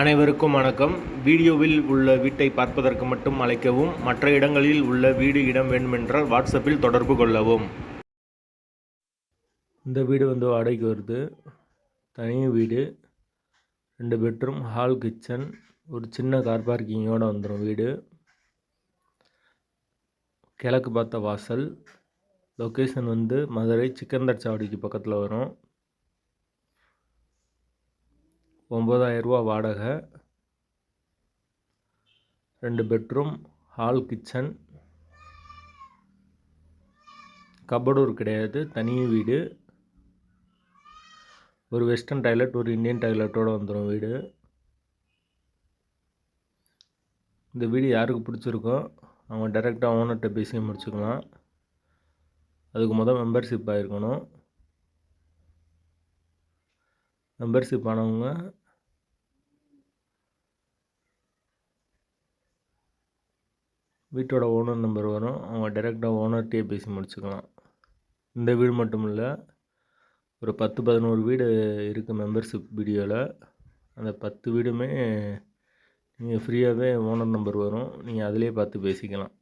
அனைவருக்கும் வணக்கம். வீடியோவில் உள்ள வீட்டை பார்ப்பதற்கு மட்டும் அழைக்கவும் மற்ற இடங்களில் உள்ள வீடு இடம் வேண்டுமென்றால் வாட்ஸ்அப்பில் தொடர்பு கொள்ளவும். இந்த வீடு வந்து வாடகைக்கு வருது. தனி வீடு. ரெண்டு பெட்ரூம் ஹால் கிச்சன். ஒரு சின்ன கார் பார்க்கிங்கோடு வந்துடும் வீடு. கிழக்கு பார்த்த வாசல். லொக்கேஷன் வந்து மதுரை சிக்கந்தர் சாவடிக்கு பக்கத்தில் வரும். ஒம்பதாயிரரூபா வாடகை. ரெண்டு பெட்ரூம் ஹால் கிச்சன் கபடூர் கிடையாது தனி வீடு. ஒரு வெஸ்டர்ன் டாய்லெட் ஒரு இந்தியன் டாய்லெட்டோடு வந்துடும் வீடு. இந்த வீடு யாருக்கு பிடிச்சிருக்கோ அவங்க டைரெக்டாக ஓனர்கிட்ட பேசி முடிச்சுக்கலாம். அதுக்கு மொதல் மெம்பர்ஷிப் ஆகிருக்கணும் மெம்பர்ஷிப் ஆனவங்க வீட்டோட ஓனர் நம்பர் வரும். அவங்க டைரெக்டாக ஓனர்கிட்டயே பேசி முடிச்சுக்கலாம். இந்த வீடு மட்டும் இல்லை ஒரு பத்து பதினோரு வீடு இருக்குது மெம்பர்ஷிப் வீடியோவில் அந்த பத்து வீடுமே நீங்கள் ஃப்ரீயாகவே ஓனர் நம்பர் வரும். நீங்கள் அதிலே பார்த்து பேசிக்கலாம்.